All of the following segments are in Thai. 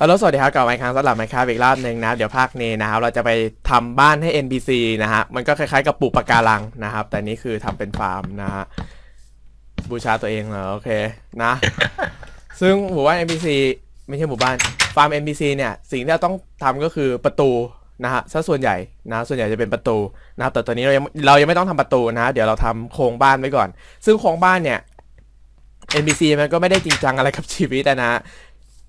ฮัลโหลสวัสดีครับกลับมาอีกครั้งสำหรับไมค์ครับอีกรอบหนึ่งนะครับเดี๋ยวภาคนี้นะครับเราจะไปทำบ้านให้ NPC นะฮะมันก็คล้ายๆกับปลูกปะการังนะครับ แต่นี่คือทำเป็นฟาร์มนะฮะบูชาตัวเองเหรอโอเคนะ ซึ่งหมู่บ้าน NPC ไม่ใช่หมู่บ้านฟาร์ม NPC เนี่ยสิ่งที่เราต้องทำก็คือประตูนะฮะซะส่วนใหญ่นะส่วนใหญ่จะเป็นประตูนะครับแต่ตอนนี้เรายังเรายังไม่ต้องทำประตูนะเดี๋ยวเราทำโครงบ้านไว้ก่อน ซึ่งโครงบ้านเนี่ย NPC มันก็ไม่ได้จริงจังอะไรกับชีวิตอะนะ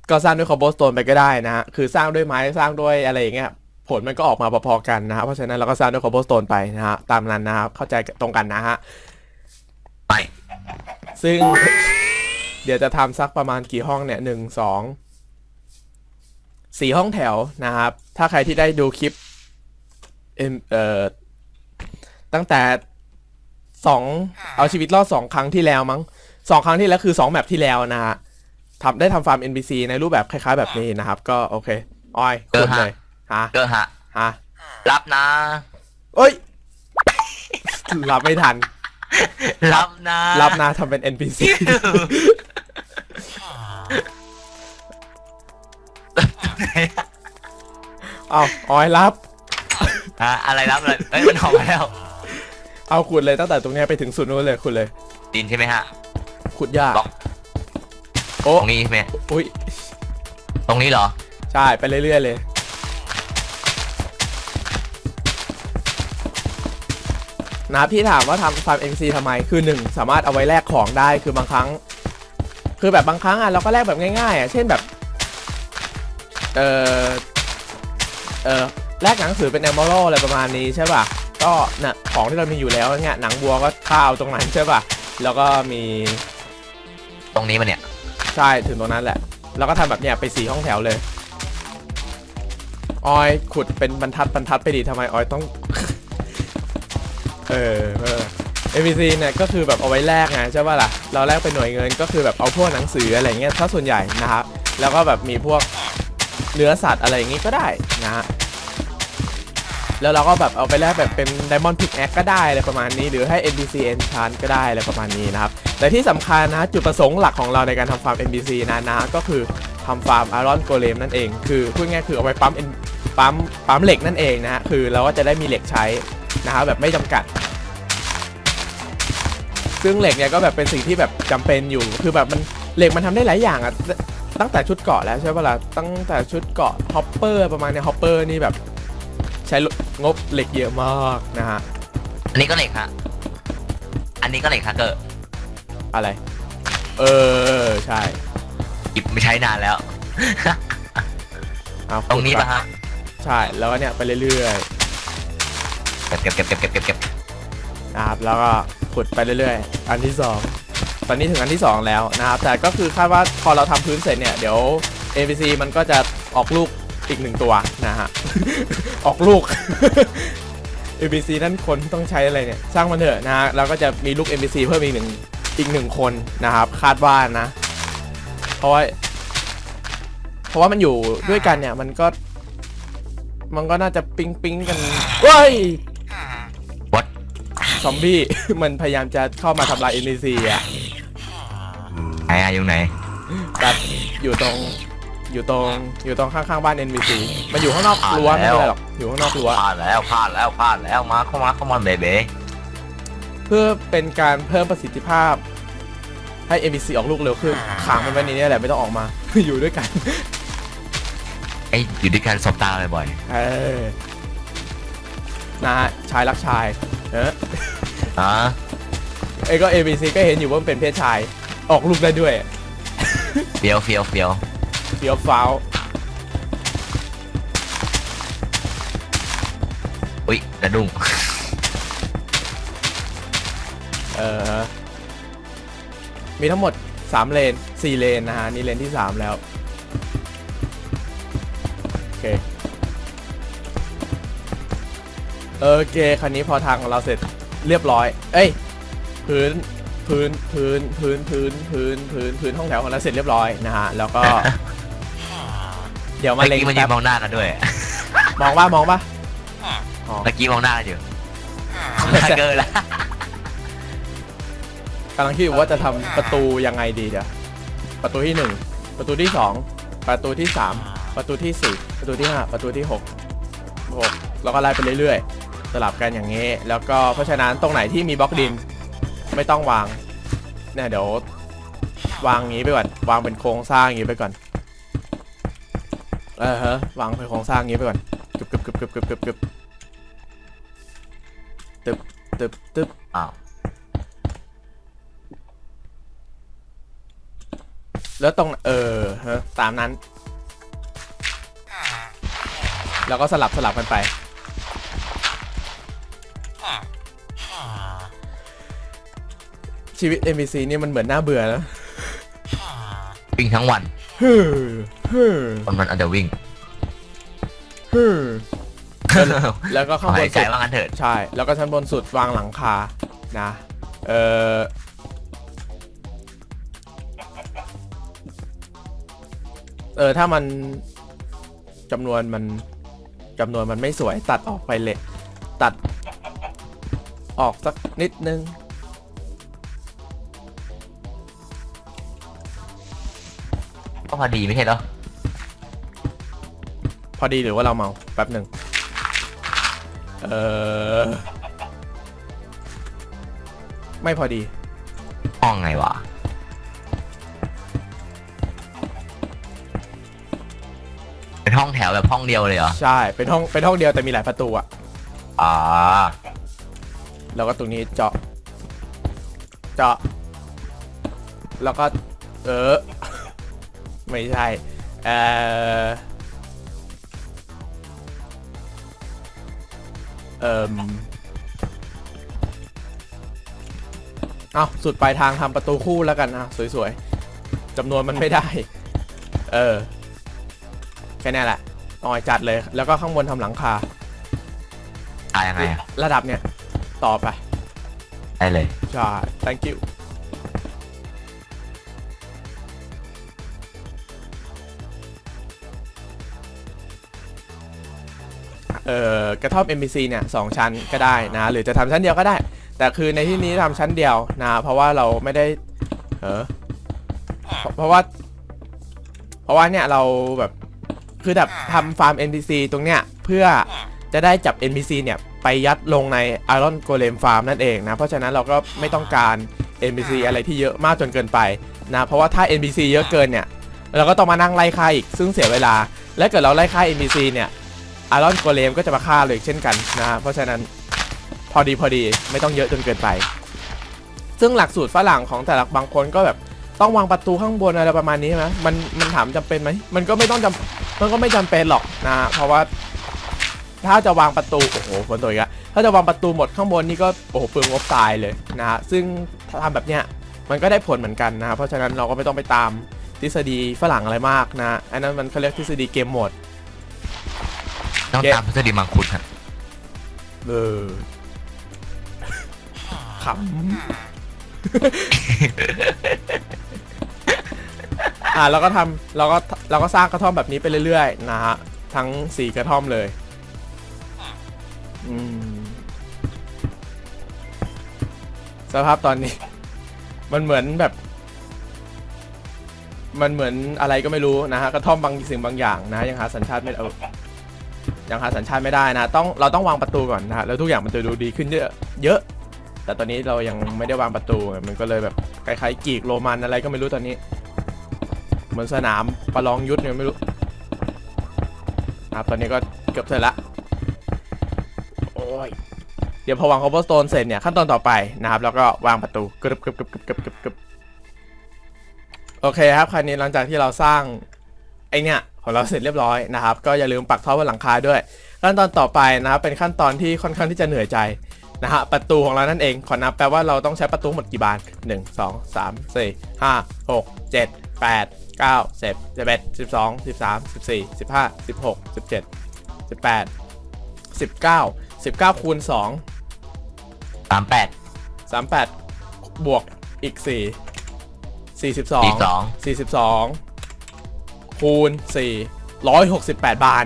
ก็สร้างด้วยคอ b บสโตนไปก็ได้นะฮะคือสร้างด้วยไม้สร้างด้วยอะไรอย่างเงี้ยผลมันก็ออกมาพอๆกันนะฮะเพราะฉะนั้นเราก็สร้างด้วยคอ b บสโตนไปนะฮะตามนั้นนะครับเข้าใจตรงกันนะฮะไปซึ่งเดี๋ยวจะทำสักประมาณกี่ห้องเนี่ยหนึ่งสองสี่ห้องแถวนะครับ ถ้าใครที่ได้ดูคลิปเอิ่มเอ่อตั้งแต่สองเอาชีวิตรอดสองครั้งที่แล้วมั้งสองครั้งที่แล้วคือสองแมปที่แล้วนะฮะ ทำได้ทำฟาร์ม NPC ในรูปแบบคล้ายๆ แบบนี้นะครับ ก็โอเคออยเอคุอณฮะเลยฮะเกอร์ฮะ ฮะรับนะ เอ้ย รับไม่ทัน รับนะรับนะทำเป็น NPC เอาออยรับ ฮะอะไรรับเลยเอ้ยมันออกมาแล้วเอาขุดเลยตั้งแต่ตรงเนี้ยไปถึงสุดนู้นเลยขุดเลย ดินใช่ไหมฮะขุดยากบล็อก โอ้ ตรงนี้ใช่ไหมอุ้ยตรงนี้เหรอ ใช่ไปเรื่อยๆเลย นะครับที่ถามว่าทำฟาร์ม NPC ทำไมคือหนึ่งสามารถเอาไว้แลกของได้คือบางครั้ง คือแบบบางครั้งอะเราก็แลกแบบง่ายๆอะเช่นแบบเออเออแลกหนังสือเป็น e m e r a l d อะไรประมาณนี้ใช่ป่ะก็น่ะของที่เรามีอยู่แล้วเนี่ยหนังบัวก็ข้าวตรงนั้นใช่ป่ะแล้วก็มีตรงนี้มันเนี่ย ใช่ถึงตรงนั้นแหละ แล้วก็ทำแบบเนี้ยไปสี่ห้องแถวเลยออยขุดเป็นบรรทัดบรรทัดไปดีทำไมออยต้อง เออเออ NPC เนี่ยก็คือแบบเอาไว้แลกไงใช่ป่ะล่ะ เราแลกเป็นหน่วยเงินก็คือแบบเอาพวกหนังสืออะไรเงี้ยถ้าส่วนใหญ่นะครับ แล้วก็แบบมีพวกเนื้อสัตว์อะไรอย่างงี้ก็ได้นะฮะแล้วเราก็แบบเอาไปแลกแบบเป็น Diamond Pickaxe ก็ได้อะไรประมาณนี้ หรือให้ NPC Enchant ก็ได้อะไรประมาณนี้นะครับ แต่ที่สำคัญนะจุดประสงค์หลักของเราในการทำฟาร์ม NPC นะนะก็คือทำฟาร์ม Iron Golem นั่นเอง คือพูดง่ายคือเอาไว้ปั๊มปั๊มปั๊มเหล็กนั่นเองนะฮะคือเราก็จะได้มีเหล็กใช้นะครับแบบไม่จำกัด ซึ่งเหล็กเนี่ยก็แบบเป็นสิ่งที่แบบจำเป็นอยู่ คือแบบมันเหล็กมันทำได้หลายอย่างอะตั้งแต่ชุดเกาะแล้วใช่ปะล่ะตั้งแต่ชุดเกาะฮอปเปอร์ประมาณเนี้ยฮอปเปอร์นี่แบบใช้งบเหล็กเยอะมากนะฮะอันนี้ก็เหล็กฮะอันนี้ก็เหล็กฮะเกอร์ อะไร เออใช่หยิบไม่ใช้นานแล้ว เอาตรงนี้ขุดปะฮะใช่แล้วก็เนี่ยไปเรื่อยเก็บเก็บเก็บเก็บเก็บเก็บเก็บๆนะครับแล้วก็ขุดไปเรื่อยๆ อันที่สองตอนนี้ถึงอันที่สองแล้วนะครับแต่ก็คือคาดว่าพอเราทำพื้นเสร็จเนี่ยเดี๋ยว APC มันก็จะออกลูกอีกหนึ่งตัวนะฮะ ออกลูก APC นั่นคนต้องใช้อะไรเนี่ยช่างมันเถอะนะฮะแล้วก็จะมีลูก NPC เพิ่มอีกหนึ่ง อีกหนึ่งคนนะครับคาดว่านะ เพราะว่าเพราะว่ามันอยู่ด้วยกันเนี่ย มันก็ มันก็น่าจะปิ๊งปิ๊งกันเว้ยวัดซอมบี้ มันพยายามจะเข้ามาทำลาย NPC อะไหนอะอยู่ไหนแต่อยู่ตรงอยู่ตรงอยู่ตรงข้างๆบ้าน NPC มันอยู่ข้างนอกรั้วอ่าไม่แล้วใช่หรอกอยู่ข้างนอกรั้วพลาดแล้วพลาดแล้วพลาดแล้วมาเข้ามาเข้ามาเบ เบ้เพื่อเป็นการเพิ่มประสิทธิภาพ ให้ NPC ออกลูกเร็วขึ้นขังมันไว้ในนี้แหละไม่ต้องออกมา อยู่ด้วยกันไอ้ยอยู่ด้วยกันสบตาบ่อยเออนะฮะชายรักชายเออๆอะไอ้ก็ NPC ก็เห็นอยู่ว่ามันเป็นเพศชายออกลูกได้ด้วยเฟียวเฟียวเฟียวเฟี้ยวฟ้าวอุ้ยกระดุ้ง เออมีทั้งหมด 3 เลน 4 เลนนะฮะ นี่เลนที่ 3 แล้ว โอเคโอเคคันนี้พอทางของเราเสร็จเรียบร้อย เอ้ย พื้น พื้น พื้น พื้น พื้น พื้น พื้น พื้น ห้องแถวของเราเสร็จเรียบร้อยนะฮะ แล้วก็ เดี๋ยวมาเมื่อเล็งกี้มันยืแป๊นบมองหน้ากันด้วยมองว่ามองป่ะอ๋อ เมื่อกี้มองหน้ากันอยู่ เกินแล้ว กำลังคิดอยู่ว่าจะทำประตูยังไงดีเดี๋ยวประตูที่หนึ่งประตูที่สองประตูที่สามประตูที่สี่ประตูที่ห้าประตูที่หกหกแล้วก็ไล่ไปเรื่อยๆ สลับกันอย่างนี้ แล้วก็เพราะฉะนั้นตรงไหนที่มีบล็อกดินไม่ต้องวางเนี่ยเดี๋ยววางงี้ไปก่อนวางเป็นโครงสร้างอย่างนี้ไปก่อนเออฮะวางเป็นโครงสร้างงี้ไปก่อนกึบกึบกึบกึบกึบกึบกึบตึบตึบตึบอ้าว แล้วตรงเออฮะตามนั้น แล้วก็สลับสลับกันไป ชีวิต NPC นี่มันเหมือนน่าเบื่อนะวิ่งทั้งวันฮึ่มฮึ่มคนมันอาจจะวิ่งฮึ่มแล้วก็ขข้าองบหานยใจสุดว่างั้นเถิดใช่ แล้วก็ชั้นบนสุดวางหลังคานะ เออ เออถ้ามันจำนวนมันจำนวนมันไม่สวยตัดออกไปเลย ตัดออกสักนิดนึง ก็พอดีไม่ใช่เหรอพอดีหรือว่าเราเมาแป๊บหนึ่งเออไม่พอดีห้องไงวะ ห้องแถวแบบห้องเดียวเลยเหรอ ใช่ เป็นห้อง เป็นห้องเดียวแต่มีหลายประตูอะอ่า แล้วก็ตรงนี้เจาะ เจาะ แล้วก็ เออ ไม่ใช่ เออเอ่มเอาสุดปลายทางทำประตูคู่แล้วกันนะสวยๆจำนวนมันไม่ได้ เออแค่นี้แหละอ่อยจัดเลย แล้วก็ข้างบนทำหลังคา ตายยังไงอะระดับเนี่ย ต่อไป ได้เลย ใช่ thank you เอ่อกระท่อม MBC เนี่ยสองชั้นก็ได้นะ หรือจะทำชั้นเดียวก็ได้ แต่คือในที่นี้ทำชั้นเดียวนะ เพราะว่าเราไม่ได้เออเพราะเพราะว่า เพราะว่าเนี่ยเราแบบ คือแบบทำฟาร์ม NPC ตรงเนี้ยเพื่อจะได้จับ NPC เนี่ยไปยัดลงใน Iron Golem Farm นั่นเองนะ เพราะฉะนั้นเราก็ไม่ต้องการ NPC อะไรที่เยอะมากจนเกินไปนะ เพราะว่าถ้า NPC เยอะเกินเนี่ยเราก็ต้องมานั่งไล่ฆ่าอีกซึ่งเสียเวลา และเกิดเราไล่ฆ่า NPC เนี่ย Iron Golem ก็จะมาฆ่าเลยเช่นกันนะ เพราะฉะนั้นพอดีพอดีไม่ต้องเยอะจนเกินไป ซึ่งหลักสูตรฝรั่งของแต่ละบางคนก็แบบต้องวางประตูข้างบนอะไรประมาณนี้ใช่ไหมมันมันถามจำเป็นไหมมันก็ไม่ต้องจำ มันก็ไม่จำเป็นหรอกนะเพราะว่าถ้าจะวางประตูโอ้โหฝนตกอีกแล้วถ้าจะวางประตูหมดข้างบนนี่ก็โอ้โหเปลืองงบตายเลยนะฮะซึ่งถ้าทำแบบเนี้ยมันก็ได้ผลเหมือนกันนะเพราะฉะนั้นเราก็ไม่ต้องไปตามทฤษฎีฝรั่งอะไรมากนะอันนั้นมันเขาเรียกทฤษฎีเกมโหมดต้องเย้ตามทฤษฎีมังคุดฮะเออขำ อ่าเราก็ทำเราก็เราก็สร้างกระท่อมแบบนี้ไปเรื่อยๆนะฮะทั้งสี่กระท่อมเลยอืมสภาพตอนนี้ มันเหมือนแบบ มันเหมือนอะไรก็ไม่รู้นะฮะกระท่อมบางสิ่งบางอย่างนะยังหาสัญชาติไม่เออยังหาสัญชาติไม่ได้นะต้องเราต้องวางประตูก่อนนะฮะแล้วทุกอย่างมันจะดูดีขึ้นเยอะเยอะ แต่ตอนนี้เรายังไม่ได้วางประตูมันก็เลยแบบคล้ายๆกีกโรมันอะไรก็ไม่รู้ตอนนี้ เหมือนสนามประลองยุทธเนี่ยไม่รู้นะครับตอนนี้ก็เกือบเสร็จละโอ้ยเดี๋ยวพอวางคอ b เ e อร์สโตนเสร็จเนี่ยขั้นตอนต่อไปนะครับ แล้วก็วางประตูกรึบกรึบกรึบกรึบกรึบกรึบกรึบโอเคครับคราวนี้หลังจากที่เราสร้างไอเนี่ยของเราเสร็จเรียบร้อยนะครับ ก็อย่าลืมปักท่อบนหลังคาด้วย ขั้นตอนต่อไปนะครับเป็นขั้นตอนที่ค่อนข้างที่จะเหนื่อยใจนะฮะประตูของเรานั่นเองขอนับแปลว่าเราต้องใช้ประตูหมดกี่บาน 1 2 3 4 5 6 7 8 9 10 11 12 13 14 15 16 17 18 19 19คูณ2 สามแปด38 บวกอีก 4 สี่42สอง42 คูณ 4 168 บาน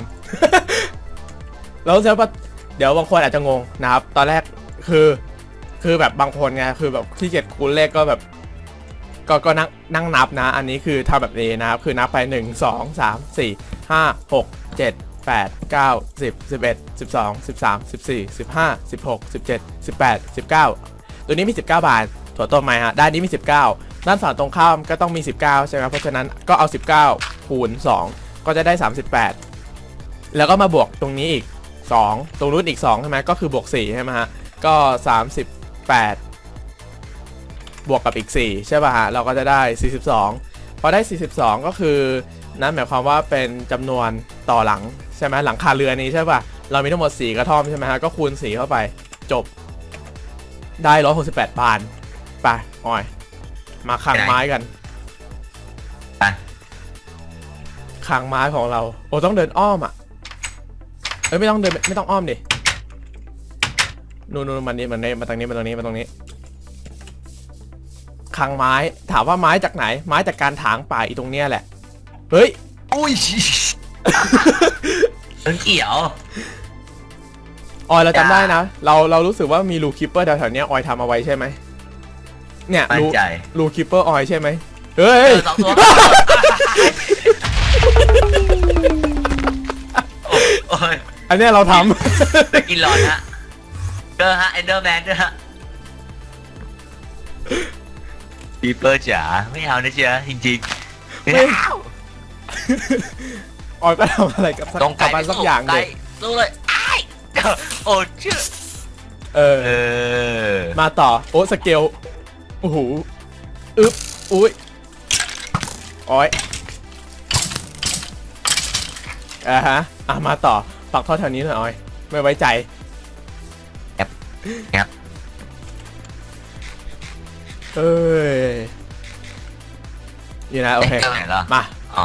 แล้วเซลปะเดี๋ยวบางคนอาจจะงงนะครับ ตอนแรกคือ คือแบบบางคนไง คือแบบขี้เกียจคูณเลขก็แบบ ก็ก็นั่งนั่งนับนะ อันนี้คือทำแบบนี้นะครับ คือนับไป 1 2 3 4ห้าหกเจ็ดแปดเก้าสิบสิบเอ็ดสิบสองสิบสามสิบสี่สิบห้าสิบหกสิบเจ็ดสิบแปดสิบเก้าตัวนี้มี 19 บาท ถั่วต้มไหมฮะ ด้านนี้มี 19 ด้านฝั่งตรงข้ามก็ต้องมี 19 ใช่ไหมเพราะฉะนั้นก็เอา 19 คูณ 2 ก็จะได้ 38 แล้วก็มาบวกตรงนี้อีก 2 ตรงนู้นอีก2ใช่ไหมก็คือบวก4ใช่ไหมฮะ ก็ 38 บวกกับอีก 4 ใช่ป่ะฮะ เราก็จะได้ 42 พอได้ 42 ก็คือ นั่นหมายความว่าเป็นจำนวนต่อหลัง ใช่ไหมหลังคาเรือนนี้ใช่ป่ะ เรามีทั้งหมด 4 กระท่อมใช่ไหมฮะ ก็คูณ 4 เข้าไป จบ ได้ 168 บาทไปอ้อย มาขังไม้กันไปขังไม้ของเรา โอ้ต้องเดินอ้อมอะ เอ้ยไม่ต้องเดินไม่ต้องอ้อมดินู่นนู่นมันนี่มันนี่มาตรงนี้มาตรงนี้มาตรงนี้ ขังไม้ถามว่าไม้จากไหน ไม้จากการถางป่าอีตรงเนี้ยแหละ เฮ้ย อุ้ยต้นเขียว ออยเราจำจ้าได้นะ เราเรารู้สึกว่ามีรูคิปเปอร์แถวๆเนี้ยออยทำเอาไว้ใช่ไหม เนี่ยมั่นรูใจ รูคิปเปอร์ออยใช่ไหมเฮ้ยเจอสองตัวโอ้ยอันเนี้ยเราทำไปกินหลอดฮะเจอฮะเอนเดอร์แมนด้วยฮะ ปีเปอร์จ๋าไม่เอานะเจ๊ะจริงๆไม่เอาออยก็ทำอะไรกับสักตรงไกลกับมันสักอย่างไกลเด็กสู้เลยอ้ายโอ้ชื่อเออเออมาต่อ โอ้สเกล โอ้โห อึ๊บ อุ้ยโอ้ยอ่าฮะ อะมาต่อ ปักท่อแถวนี้หน่อยออย ไม่ไว้ใจครับ เอ้ยนี่นะโอเคเจอไหนเหรอมาอ๋อ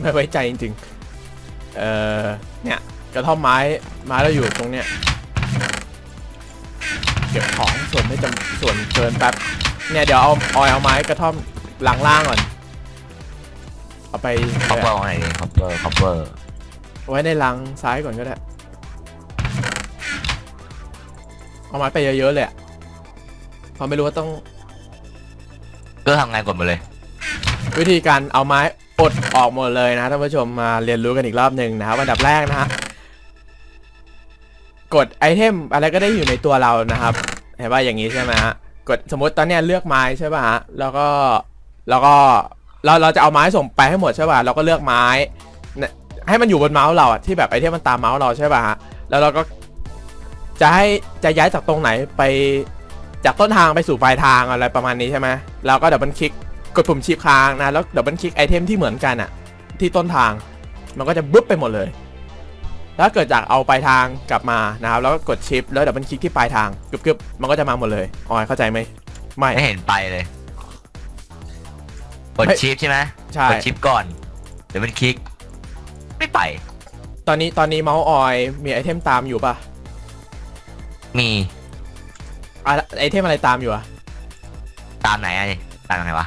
ไม่ไว้ใจจริงๆ เอ่อ เนี่ยกระท่อมไม้ไม้เราอยู่ตรงเนี้ย เก็บของส่วนไม่จำส่วนเกินแป๊บ เนี่ยเดี๋ยวเอาออยเอาไม้กระท่อมหลังล่างก่อน เอาไปคอปเปอร์ของไหนดีคอปเปอร์คอปเปอร์ไว้ในลังซ้ายก่อนก็ได้ เอาไม้ไปเยอะๆเลยอะเพราะไม่รู้ว่าต้องก็ทำไงกดมาเลย วิธีการเอาไม้อดออกหมดเลยนะท่านผู้ชมมาเรียนรู้กันอีกรอบหนึ่งนะครับอันดับแรกนะฮะกดไอเทมอะไรก็ได้อยู่ในตัวเรานะครับ เห็นว่าอย่างนี้ใช่ไหมฮะกดสมมติตอนเนี้ยเลือกไม้ใช่ป่ะฮะแล้วก็แล้วก็เราเราจะเอาไม้ส่งไปให้หมดใช่ป่ะเราก็เลือกไม้เนี่ยให้มันอยู่บนเมาส์เราอะที่แบบไอเทมมันตามเมาส์เราใช่ป่ะฮะแล้วเราก็จะให้จะย้ายจากตรงไหนไป จากต้นทางไปสู่ปลายทางอะไรประมาณนี้ใช่ไหมเราก็ดับเบิลคลิกกดปุ่มชิปค้างนะ แล้วดับเบิลคลิกไอเทมที่เหมือนกันอะที่ต้นทางมันก็จะบึ๊บไปหมดเลย ถ้าเกิดจากเอาปลายทางกลับมานะครับ แล้วก็กดชิปแล้วดับเบิลคลิกที่ปลายทางกึบๆมันก็จะมาหมดเลยออยเข้าใจไหมไม่ ไม่เห็นไปเลย กดเฮ้ยชิปใช่ไหมใช่ กดชิปก่อน เดี๋ยวมันคลิก ไม่ไป ตอนนี้ตอนนี้เมาส์ออยมีไอเทมตามอยู่ปะมี อะไอเทมอะไรตามอยู่อะตามไหนอะนี่ตามยังไงวะ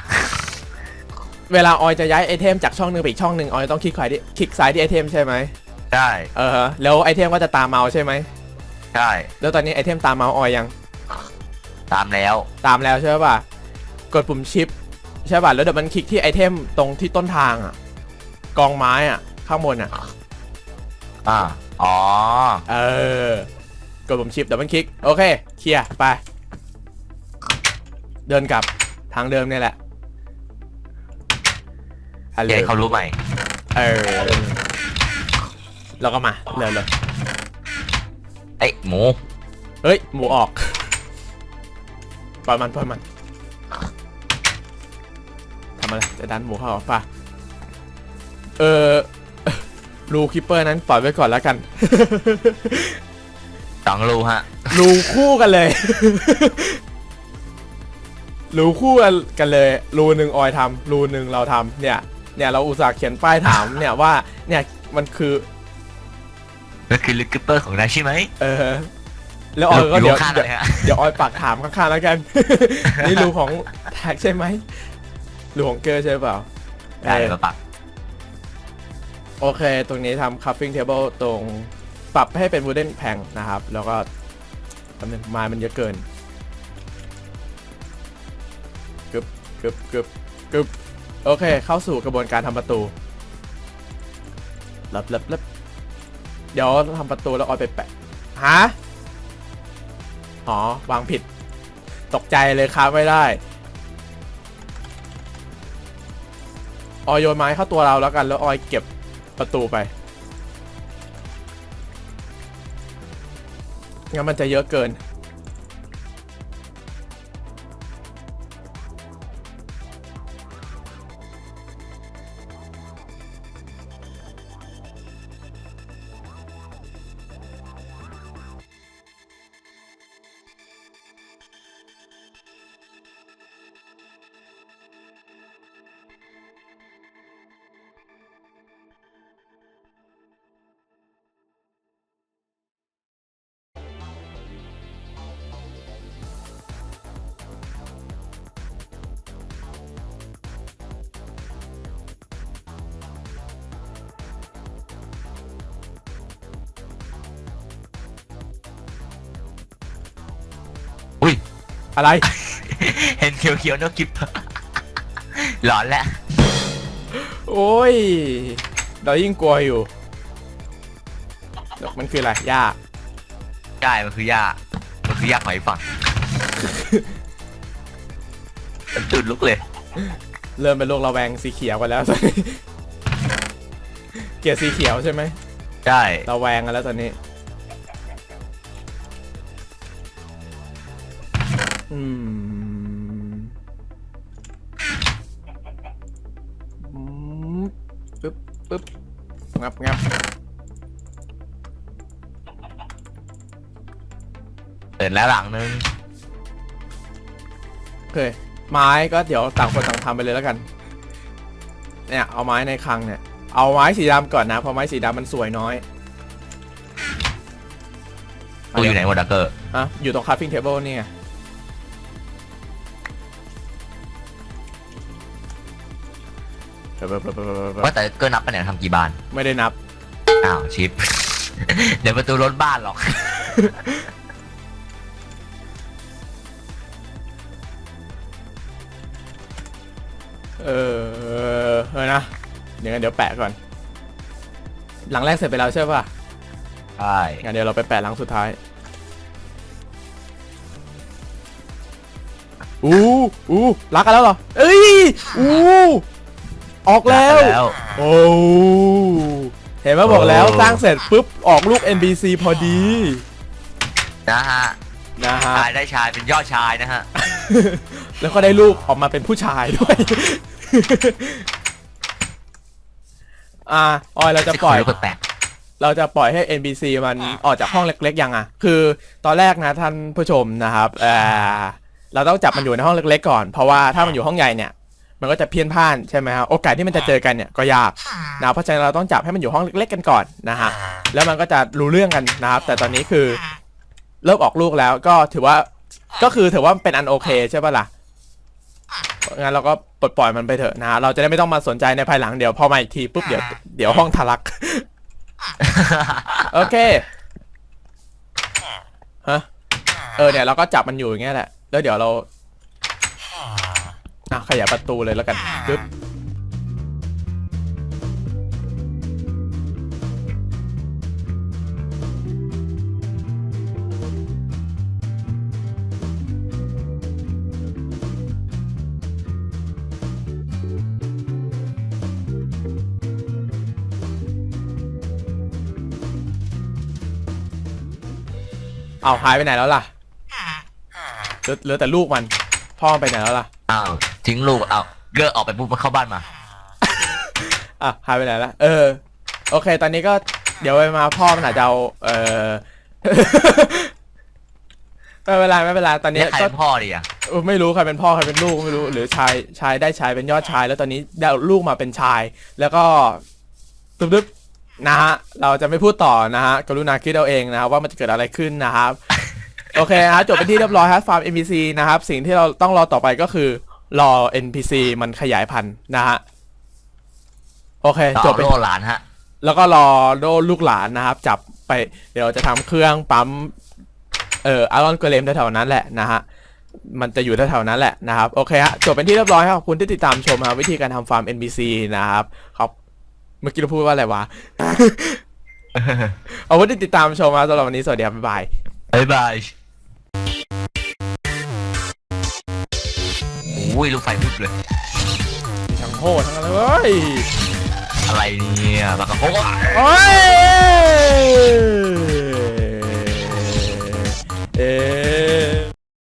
เวลาออยจะย้ายไอเทมจากช่องหนึ่งไปอีกช่องหนึ่งออยต้องคลิกซ้ายที่คลิกซ้ายที่ไอเทมใช่ไหมใช่ เออฮะแล้วไอเทมก็จะตามเมาส์ใช่ไหมใช่ แล้วตอนนี้ไอเทมตามเมาส์ออยยังตามแล้ว ตามแล้วใช่ป่ะกดปุ่มชิปใช่ป่ะแล้วเดี๋ยวมันคลิกที่ไอเทมตรงที่ต้นทางอะกองไม้อะข้างบนอะอ่า อ๋อ เออ กดปุ่มชิปเดี๋ยวมันคลิกโอเคเคลียร์ไป เดินกลับทางเดิมเนี่ยแหละอันเดี๋ยวเลยให้เขารู้ใหม่ เออแล้วก็มาเร็วเลยเอ้ยหมู เฮ้ยหมูออกปล่อยมันปล่อยมันทำอะไรจะดันหมูเข้าป่ะเออรูคิปเปอร์นั้นปล่อยไว้ก่อนแล้วกัน สองรูฮะ รูคู่กันเลย รูคู่กันเลย รูหนึ่งออยทำรูหนึ่งเราทำเนี่ย เนี่ยเราอุตส่าห์เขียนป้ายถามเนี่ยว่า เนี่ยมันคือนั่นคือลึกเปอร์ของนายใช่ไหมเออ แล้วออยก็อเดี๋ยวข้างๆเดี๋ยวเลยฮะเดี๋ยวออยปักถามข้างๆแล้วกัน นี่รูของแท็กใช่ไหมรูของเกอร์ใช่เปล่าได้เออ มาปักโอเค ตรงนี้ทำ cupping table ตรง ปรับให้เป็น wooden plank นะครับ แล้วก็แป๊บนึงไม้มันเยอะเกินกึบกึบกึบกึบโอเค เข้าสู่กระบวนการทำประตูลับลับลับเดี๋ยวทำประตูแล้วออยไปแปะฮะอ๋อ วางผิด ตกใจเลยครับไม่ได้ออยโยนไม้เข้าตัวเราแล้วกันแล้วออยเก็บประตูไป งั้นมันจะเยอะเกิน อะไรเห็นเขียวๆนกกิบหลอนแล้วโอ้ย เรายิ่งกลัวอยู่แล้วมันคืออะไรหญ้าใช่มันคือยามันคือยาหอยฝังมันจุดลุกเลย เริ่มเป็นโรคระแวงสีเขียวกันแล้วตอนนี้เกลียดสีเขียวใช่ไหมใช่ระแวงกันแล้วตอนนี้ อืมอืมปึ๊บปึ๊บงับงับเดินแล้วหลังนึงโอเคไม้ก็เดี๋ยวต่างคนต่างทำไปเลยแล้วกัน เนี่ย เอาไม้ในคลังเนี่ย เอาไม้สีดำก่อนนะ เพราะไม้สีดำมันสวยน้อยกูอยู่ไหนหมดอะเกอร์อะอยู่ตรง crafting table นี่ไงเบๆๆๆๆ ว่าแต่เกอร์นับไปไหนทำกี่บาน ไม่ได้นับ อ้าวชิป เดี๋ยวประตูรถบ้านหรอก เออเออนะเดี๋ยวงั้นเดี๋ยวแปะก่อน หลังแรกเสร็จไปแล้วใช่ป่ะใช่งั้นเดี๋ยวเราไปแปะหลังสุดท้าย อู้อู้รักกันแล้วเหรอ เอ้ยอู้ ออกแล้วแล้ว โอ้เห็นไหมบอกแล้วโอ้สร้างเสร็จปุ๊บออกลูก NBC พอดีนะฮะนะฮะชายได้ชายเป็นยอดชายนะฮะ แล้วก็ได้ลูกออกมาเป็นผู้ชายด้วย อ่าออยเราจะปล่อยแปลกเราจะปล่อยให้ NBC มันออกจากห้องเล็ก ๆ ยังอะ คือตอนแรกนะท่านผู้ชมนะครับเอ่อเราต้องจับมันอยู่ในห้องเล็ก ๆ ก่อน เพราะว่าถ้ามันอยู่ห้องใหญ่เนี่ย มันก็จะเพี้ยนพ่านใช่ไหมครับโอกาสที่มันจะเจอกันเนี่ยก็ยากนะเพราะฉะนั้นเราต้องจับให้มันอยู่ห้องเล็กๆกันก่อนนะฮะแล้วมันก็จะรู้เรื่องกันนะครับ แต่ตอนนี้คือเริ่มออกลูกแล้วก็ถือว่าก็คือถือว่าเป็นอันโอเคใช่ปะล่ะงั้นเราก็ปลดปล่อยมันไปเถอะนะฮะเราจะได้ไม่ต้องมาสนใจในภายหลังเดี๋ยวพอมาอีกทีปุ๊บเดี๋ยวเดี๋ยวห้องทะลักโอเคฮะเออเนี่ยเราก็จับมันอยู่อย่างเงี้ยแหละแล้วเดี๋ยวเรา อะขยายประตูเลยแล้วกันปึ๊บเอาหายไปไหนแล้วล่ะเหลือเหลือแต่ลูกมัน พ่อมันไปไหนแล้วล่ะ อ้าว ทิ้งลูกเอาเกอร์ออกไปปุ๊บมันเข้าบ้านมา อะหายไปไหนละเออ โอเค ตอนนี้ก็เดี๋ยวไปมาพ่อมันอาจจะเอาเออ ไม่เป็นไรไม่เป็นไรตอนนี้นี่ใครก็ เป็นพ่อดิอะเออไม่รู้ใครเป็นพ่อใครเป็นลูกไม่รู้หรือชายชายได้ชายเป็นยอดชาย แล้วตอนนี้ได้ลูกมาเป็นชาย แล้วก็ตึ๊บๆนะฮะเราจะไม่พูดต่อนะฮะกรุณาคิดเอาเองนะครับว่ามันจะเกิดอะไรขึ้นนะครับ โอเคนะฮะจบเป็นที่เรียบร้อยครับฟาร์ม NPC นะครับ สิ่งที่เราต้องรอต่อไปก็คือ รอ NPC มันขยายพันธุ์นะฮะ โอเค ต่อจบเป็นโล่หลานฮะ แล้วก็รอโดลูกหลานนะครับ จับไปเดี๋ยวจะทำเครื่องปั๊ม เอ่ออารอนเกรมแถวๆนั้นแหละนะฮะ มันจะอยู่แถวๆนั้นแหละนะครับ โอเคฮะ จบเป็นที่เรียบร้อยครับขอบคุณที่ติดตามชมครับวิธีการทำฟาร์ม NPC นะครับขอบเมื่อกี้เราพูดว่าอะไรวะ เอาไว้ติดตามชมมาสำหรับวันนี้สวัสดีครับบ๊ายบาย บ๊ายบาย อุ้ยลูกไฟพุบเลย ทั้งโคตรทั้งอะไรเฮ้ยอะไรเนี่ยปลากระพงเฮ้ยเอ๊